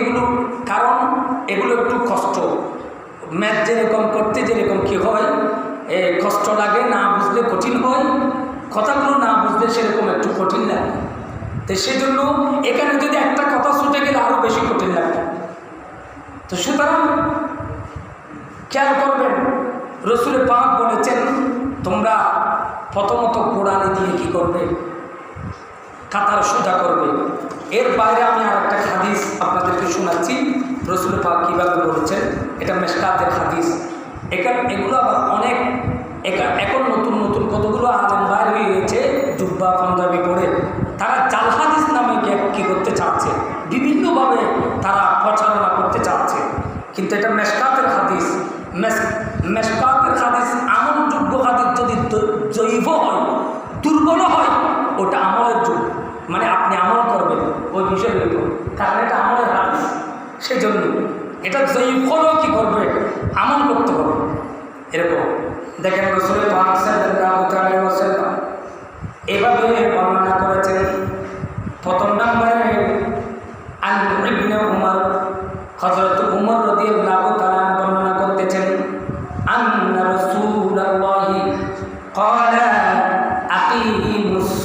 এগুলো, কারণ এগুলো একটু কষ্ট। ম্যাথ যেরকম করতে যেরকম কি হয়, এ কষ্ট লাগে, না বুঝলে কঠিন হয়। কথাগুলো না বুঝলে সেরকম একটু কঠিন লাগে। তো সেজন্য এখানে যদি একটা কথা ছুটে গেলে আরও বেশি কঠিন লাগবে তো সুতরাং খেয়াল করবেন রসুলের পাক বলেছেন, তোমরা প্রথমত কোরআনে দিয়ে কি করবে? কাতার সোজা করবে। এর বাইরে আমি আর একটা হাদিস আপনাদেরকে শোনাচ্ছি। রসুল পাক কীভাবে বলেছেন, এটা মেসকাতের হাদিস। এখান এগুলো আবার অনেক এখন নতুন নতুন কতগুলো আলম বাইর হয়ে গেছে, জুব্বা, পঞ্জাবি করে তারা জাল হাদিস নামে কি করতে চাচ্ছে? বিভিন্নভাবে তারা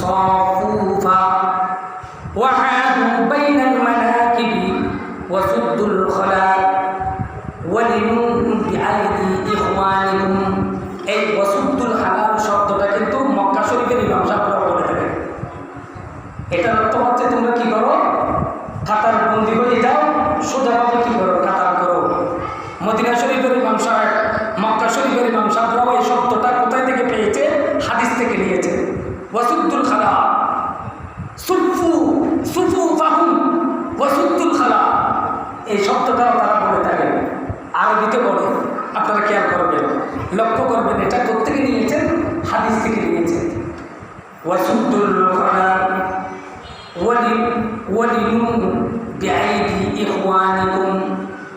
صافوفا وحادوا بين الملائكة লক্ষ্য করবেন এটা কোথেকে নিয়েছেন হাদিস থেকে নিয়েছেন ওয়াসুদ্দুল কোরআন ওয়ালি ওয়ালিনুন বিআইদি ইখওয়ানিকুম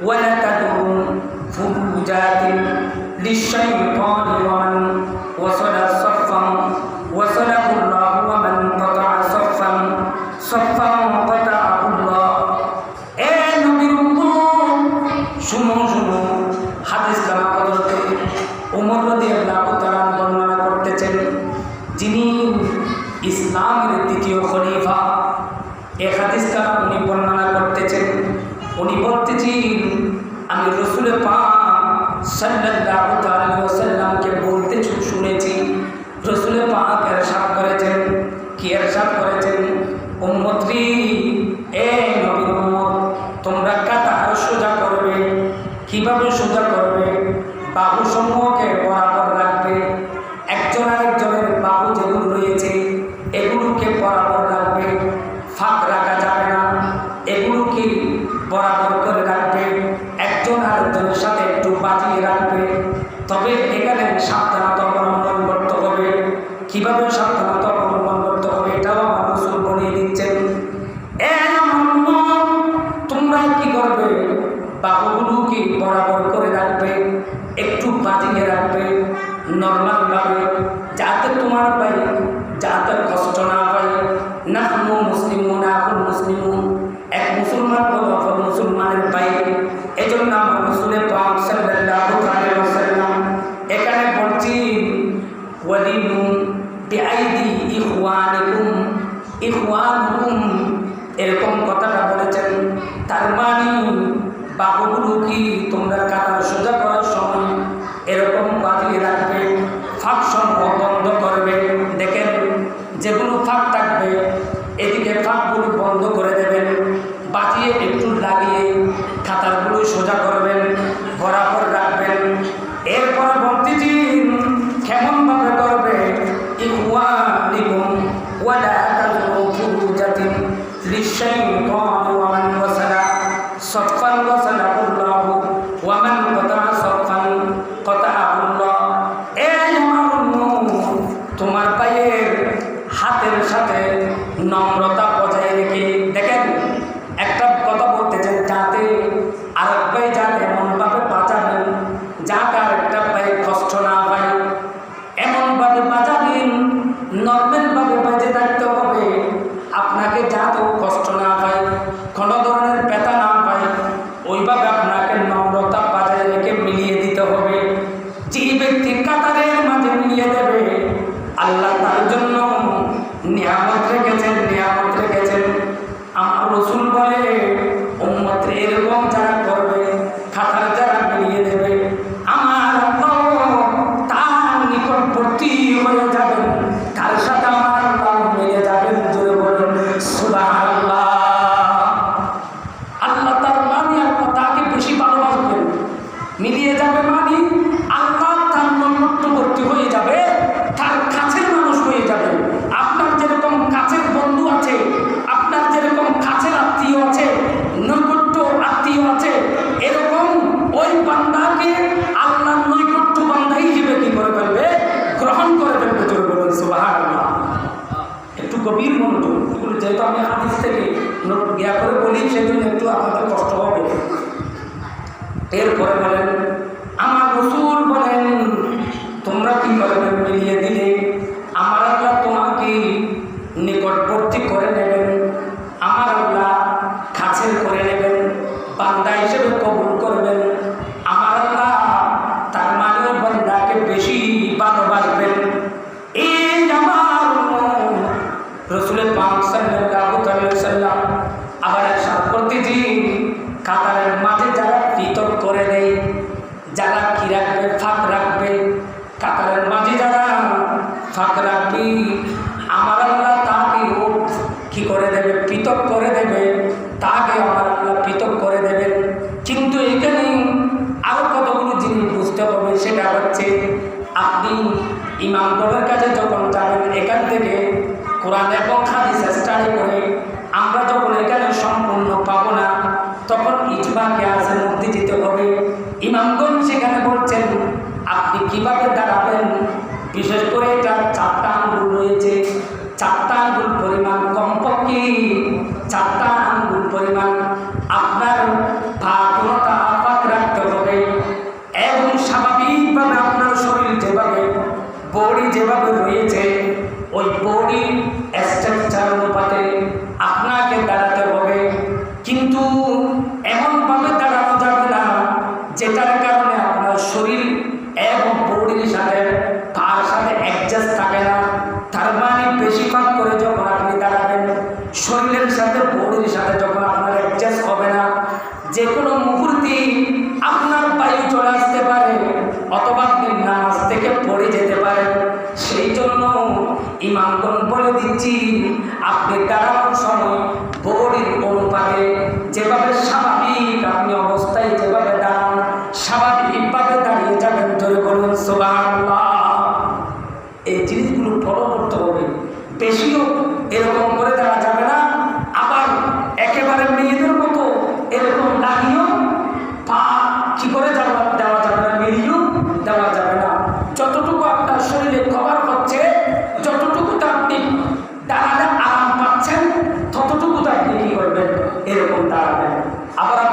ওয়ালা تدعوا فروجات للشيطان ومن وصل সাল্লাহ তালী ওসাল্লামকে বলতে শুনেছি। রসুল পাক এরশাদ করেছেন। কি এরশাদ করেছেন? উম্মত্রী কি বরাবর করে রাখবে একটু বাজিয়ে রাখবে নর্মালভাবে যাতে তোমার পাই যাতে কষ্ট না একটু লাগিয়ে খাতাগুলো সোজা করবেন বরাবর রাখবেন। এরপর agregado মুহূর্তে আপনার বায়ু চলে আসতে পারে, অথবা আপনি নামাজ থেকে পড়ে যেতে পারেন। সেই জন্য ইমামগণ বলে দিচ্ছি, আপনি দাঁড়ানোর সময় বোর্ডের অনুপাতে যেভাবে স্বাভাবিক আবার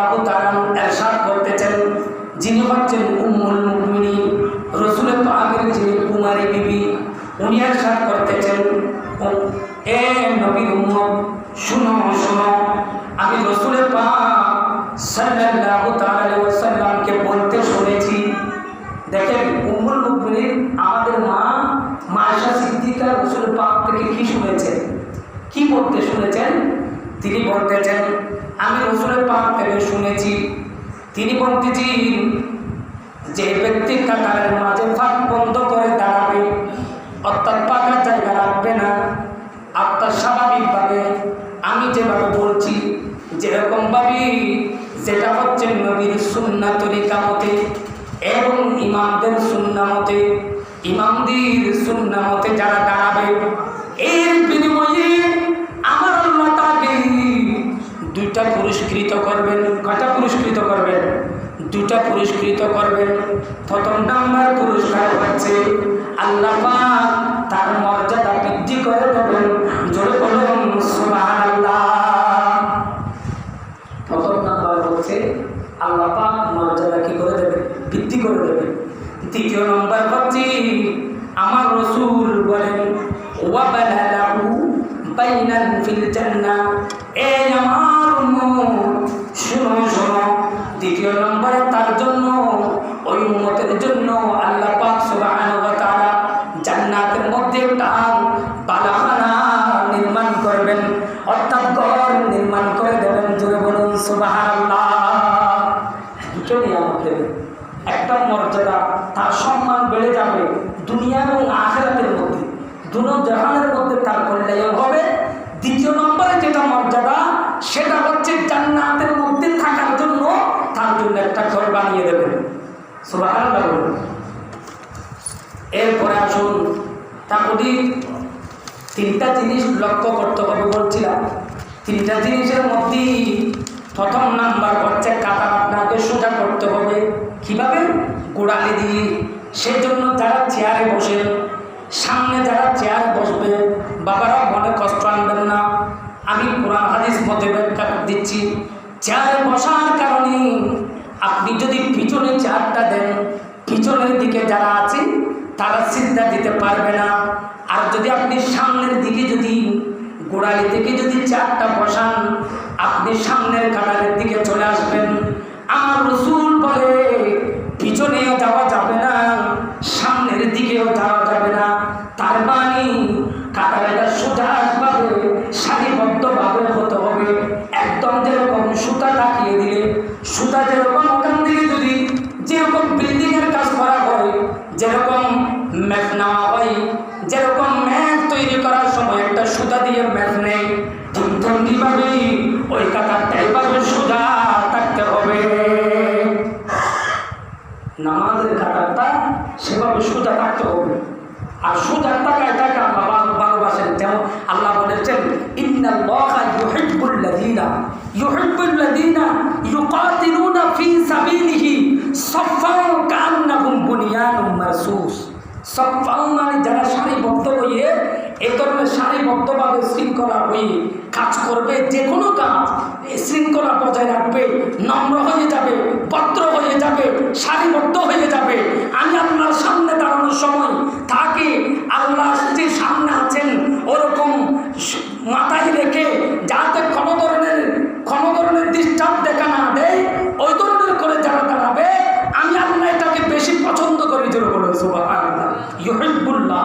রাদিয়াল্লাহু তাআলা ইরশাদ করতেছেন। যিনি হচ্ছেন উম্মুল মুমিনিন। রাসূলের পাকের যিনি কুমারী বিবি, উনি ইরশাদ করতেছেন। এ নবীর উম্মত, শুনো শুনো। আমি রাসূলের পাক সাল্লাল্লাহু তাআলা আলাইহি ওয়াসাল্লামকে বলতে শুনেছি। দেখেন, উম্মুল মুমিনিন আমাদের মা মায়েশা সিদ্দিকা রাসূল পাক থেকে কি শুনেছেন? কি বলতে শুনেছেন? তিনি বলতেছেন আমি রসুলের পাক থেকে শুনেছি, তিনি বলতেছি যে ব্যক্তি কাতারের মাঝে ফাঁক বন্ধ করে দাঁড়াবে, অর্থাৎ পাকা জায়গা রাখবে না। আপনার স্বাভাবিকভাবে আমি যেভাবে বলছি যেরকম ভাবে যেটা হচ্ছে নবীর সুন্না তরিকা মতে এবং ইমামদের সুন্না মতে ইমামদের সুন্না মতে যারা দাঁড়াবে, এর বিনিময়ে দুইটা পুরস্কৃত করবেন কয়টা পুরস্কৃত করবেন? দুটা পুরস্কৃত করবেন। প্রথম নাম্বার পুরস্কার হচ্ছে আল্লাহ তার মর্যাদা বৃদ্ধি করে দেবেন। জোরে বলুন প্রথম নাম্বার হচ্ছে আল্লাহ মর্যাদা কি করে দেবে বৃদ্ধি করে দেবে দ্বিতীয় নম্বর হচ্ছে আমার রসুল বলেন ওয়াবালা লাহু বাইনান ফিল জান্নাহ। দিয়ে তারা চেয়ারে বসেন সামনে যারা চেয়ার বসবে, বাবারা মনে কষ্ট আনবেন না। আমি কোরআন হাদিস মতে ব্যাখ্যা দিচ্ছি, চেয়ারে বসার কারণে আপনি যদি পিছনে চেয়ারটা দেন, পিছনের দিকে যারা আছে তারা চিন্তা দিতে পারবে না। আর যদি আপনি সামনের দিকে যদি, গোড়ালি থেকে যদি চারটা বসান, আপনি সামনের কাতারের দিকে চলে আসবেন। আমার রসুল বলে পিছনেও যাওয়া যাবে না। সারিবদ্ধভাবে শৃঙ্খলা হয়ে কাজ করবে যে কোনো কাজ শৃঙ্খলা বজায় রাখবে, নম্র হয়ে যাবে পত্র হয়ে যাবে, সারিবদ্ধ হয়ে যাবে। আমি আপনার সামনে দাঁড়ানোর সময় তাকে আল্লাহ যে সামনে আছেন, ওরকম মাথায় রেখে যাতে কোনো ধরনের কোনো ধরনের ডিস্টার্ব দেখা না দেয়, ওই ধরনের করে যারা দাঁড়াবে, আমি আপনার এটাকে বেশি পছন্দ করি যেরকম আল্লাহ ইহিবুল্লাহ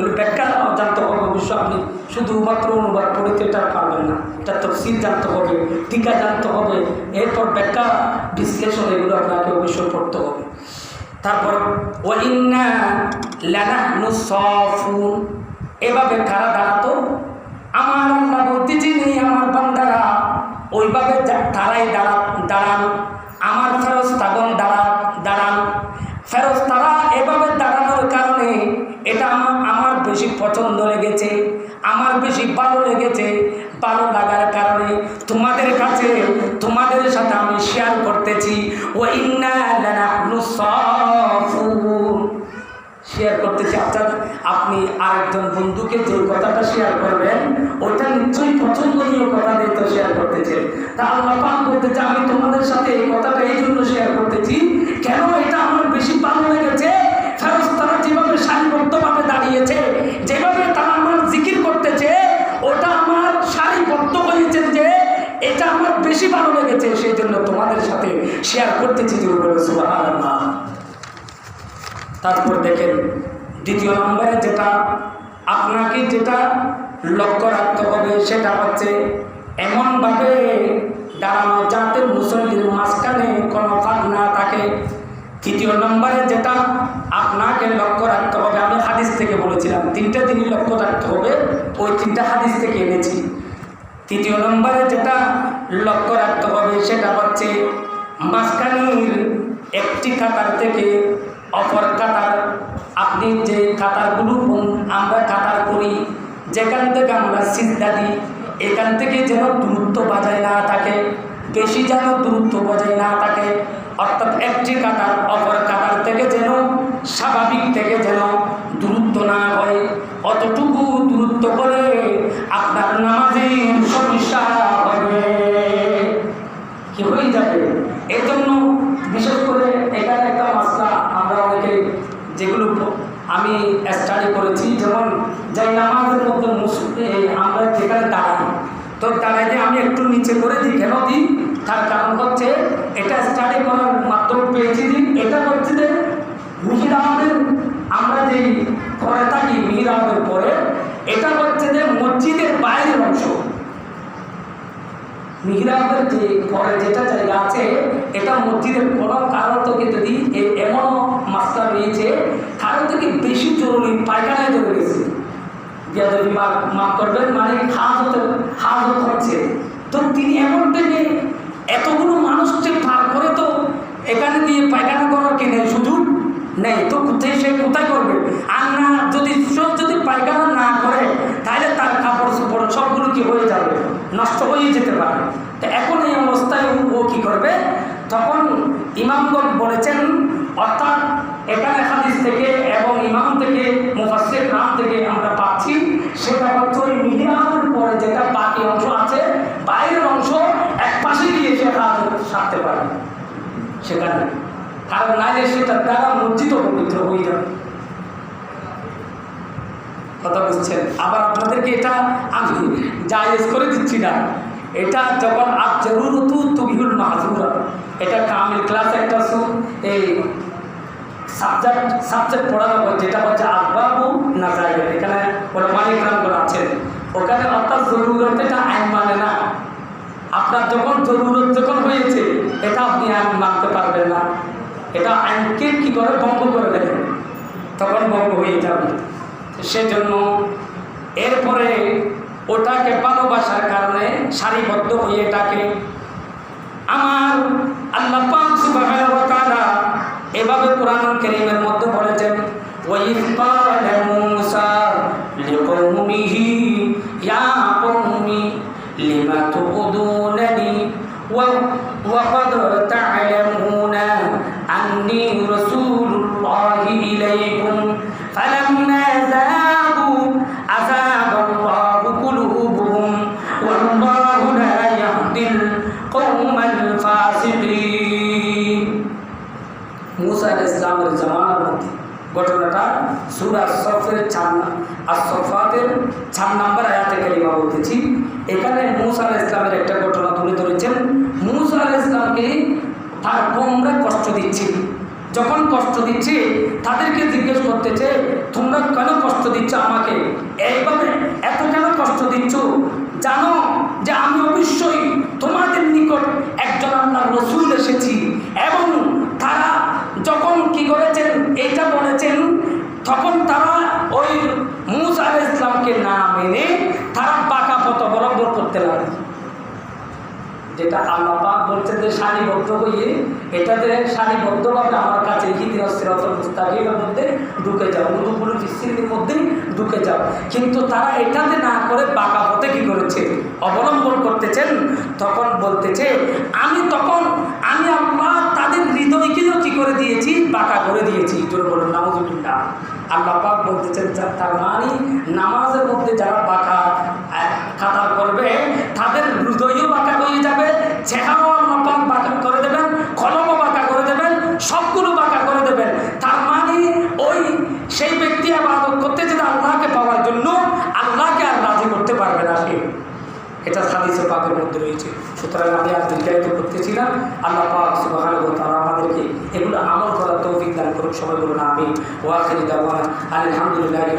এগুলো ব্যাখ্যা জানতে হবে অবশ্য আপনি। শুধুমাত্র অনুবাদ পড়িতে এটা পারবেন না। এটা তফসিল জানতে হবে, টিকা জানতে হবে, এরপর ব্যাখ্যা বিশ্লেষণ এগুলো আপনাকে অবশ্যই পড়তে হবে। তারপর এভাবে কারা দাঁড়াতো আমার আল্লাহ বলতে যিনি আমার বান্দারা। ওইভাবে তারাই দাঁড়া, দাঁড়ান। আমার ফেরস্তাগণ দাঁড়া, দাঁড়ান। ফেরস্তারা এভাবে দাঁড়ানোর কারণে এটা আমার বেশি পছন্দ লেগেছে, আমার বেশি ভালো লেগেছে। ভালো লাগার কারণে তোমাদের কাছে, তোমাদের সাথে আমি শেয়ার করতেছি। ও শেয়ার করতেছি আচ্ছা আপনি আরেকজন বন্ধুকে যে কথাটা শেয়ার করবেন, ওটা নিশ্চয়ই পছন্দনীয় কথা দিয়ে তো শেয়ার করতেছেন তা আল্লাহ পাক বলতেছে, আমি তোমাদের সাথে এই কথাটা এই জন্য শেয়ার করতেছি, কেন এটা আমার বেশি ভালো লেগেছে? সারিবদ্ধভাবে দাঁড়িয়েছে। যেভাবে তারা আমার জিকির করতেছে, ওটা আমার সারিবদ্ধ হয়েছে যে এটা আমার বেশি ভালো লেগেছে, সেই জন্য তোমাদের সাথে শেয়ার করতেছি যে তারপর দেখেন, দ্বিতীয় নম্বরে যেটা আপনাকে যেটা লক্ষ্য রাখতে হবে, সেটা হচ্ছে এমনভাবে দাঁড়ানো যাতে মুসল্লির মাঝখানে কোনো ফাঁক না থাকে। তৃতীয় নম্বরে যেটা আপনাকে লক্ষ্য রাখতে হবে। আমি হাদিস থেকে বলেছিলাম, তিনটা দিনই লক্ষ্য রাখতে হবে। ওই তিনটা হাদিস থেকে এনেছি। তৃতীয় নম্বরে যেটা লক্ষ্য রাখতে হবে, সেটা হচ্ছে মাঝখানের একটি কাতার থেকে অপর কাতার আপনি যে কাতারগুলো আমরা কাতার করি, যেখান থেকে আমরা সিদ্ধা দিই, এখান থেকে যেন দূরত্ব বজায় না থাকে, বেশি যেন দূরত্ব বজায় না থাকে। অর্থাৎ একটি কাতার অপর কাতার থেকে যেন স্বাভাবিক থেকে যেন দূরত্ব না হয়। অতটুকু দূরত্ব করে আপনার নামাজের সমস্যা হবে কি হয়ে যাবে? এজন্য জন্য বিশেষ করে এখানে একটা মাসলা আমরা অনেকে যেগুলো আমি স্টাডি করেছি যেমন যে নামাজের মধ্যে মুস- এই আমরা যেখানে দাঁড়াই তো দাঁড়াইতে আমি একটু নিচে করে দিই কেন দিই তার কারণ হচ্ছে এটা স্টাডি করার মাধ্যমে পেয়েছি যে এটা হচ্ছে যে মিহিরামের আমরা যেই করে থাকি মিহিরামের পরে এটা হচ্ছে যে মসজিদের বাইরের অংশ মিহিরাবের যে পরে যেটা জায়গা আছে, এটা মসজিদের কোনো কারও থেকে যদি এ- এমন মাস্টার রয়েছে। কারও থেকে বেশি জরুরি, পায়খানায় চলে গেছে বিয়াদবি মাফ মাফ করবেন মানে হাজত হাজত হচ্ছে। তো তিনি এমন থেকে এতগুলো মানুষকে পার করে তো এখানে দিয়ে পায়খানা করার কি নেই, সুযোগ নেই। তো কোথায় সে কোথায় করবে? আর না, যদি সব যদি পায়খানা না করে, তাহলে তার কাপড় চোপড় সবগুলো কি হয়ে যাবে? নষ্ট হয়ে যেতে এখন এই অবস্থায় ও- কি করবে? তখন ইমামগণ বলেছেন, অর্থাৎ এখানে হাদিস থেকে এবং ইমাম থেকে, মুফাসসির নাম থেকে আমরা পাচ্ছি, সেটা হচ্ছে ওই মিহিরামের পরে যেটা বাকি অংশ আছে, বাইরের অংশ এক পাশে গিয়ে সে হাত সারতে পারে সেখানে। কারণ নাইলে সেটা দ্বারা মসজিদও পবিত্র হয়ে যাবে। কথা বুঝছেন? আবার আপনাদেরকে এটা আমি জায়েজ করে দিচ্ছি না। এটা যখন আজ জরুরতু তুবিহুল মাহজুরা। এটা কামিল ক্লাস একটা সু এই সাবজেক্ট সাবজেক্ট পড়ানো হয়, যেটা হচ্ছে আসবাবু না জায়গা এখানে ওরা মালিকরামগুলো আছেন ওখানে অর্থাৎ জরুরত এটা আইন মানে না। আপনার যখন জরুরত যখন হয়েছে, এটা আপনি আইন মানতে পারবেন না। এটা আইনকে কি করে ভঙ্গ করে দেবেন? তখন ভঙ্গ হয়ে যাবে। সেজন্য এরপরে ওটাকে ভালোবাসার কারণে সারিবদ্ধ হয়ে থাকে। আমার আল্লাহ এভাবে কোরআন কেরিমের মধ্যে তার কমরা কষ্ট দিচ্ছে। যখন কষ্ট দিচ্ছে, তাদেরকে জিজ্ঞেস করতেছে তোমরা কেন কষ্ট দিচ্ছ আমাকে? এইভাবে এত কেন কষ্ট দিচ্ছ? জানো যে আমি অবশ্যই তোমাদের নিকট একজন আল্লাহ রসুল এসেছি এবং তারা যখন কি করেছেন এটা বলেছেন, তখন তারা ওই মুসা আলাহ ইসলামকে না মেনে তারা বাঁকা পথ অবলম্বন করতে লাগে যেটা আল্লাহ পাক বলছেন যে সারিবদ্ধ হয়ে এটাতে সারিবদ্ধভাবে আমার কাছে মুস্তাকিমের মধ্যে ঢুকে যাও উদুপুর বিস্তৃতির মধ্যে ঢুকে যাও। কিন্তু তারা এটাতে না করে বাঁকা পথে কি করেছে? অবলম্বন করতেছেন? তখন বলতেছে আমি তখন আমি আল্লাহ তাদের হৃদয়কেও কি করে দিয়েছি? বাঁকা করে দিয়েছি। জোরে বলুন নামজুবিল্লাহ আল্লাহ পাক বলতেছেন তার মানে নামাজের মধ্যে যারা আহ, কাতার করবে, তাদের হৃদয়ও বাঁকা হয়ে যাবে, চেহারাও পাক বাঁকা করে দেবেন, কলমও বাঁকা করে দেবেন, সবগুলো বাঁকা করে দেবেন। তার মানে ওই সেই ব্যক্তি আবাদত করতে যেটা আল্লাহকে পাওয়ার জন্য, আল্লাহকে আর রাজি করতে পারবে না সে। এটা হাদিসে পাকের মধ্যে রয়েছে। সুতরাং আমি আর দীর্ঘায়িত করতেছিলাম আল্লাহ পাক সুবাহান তারা আমাদেরকে এগুলো আমল করার তৌফিক দান করুক। সবাই বলুন আমি ওয়াখিরি দাওয়ানা। আলহামদুলিল্লাহ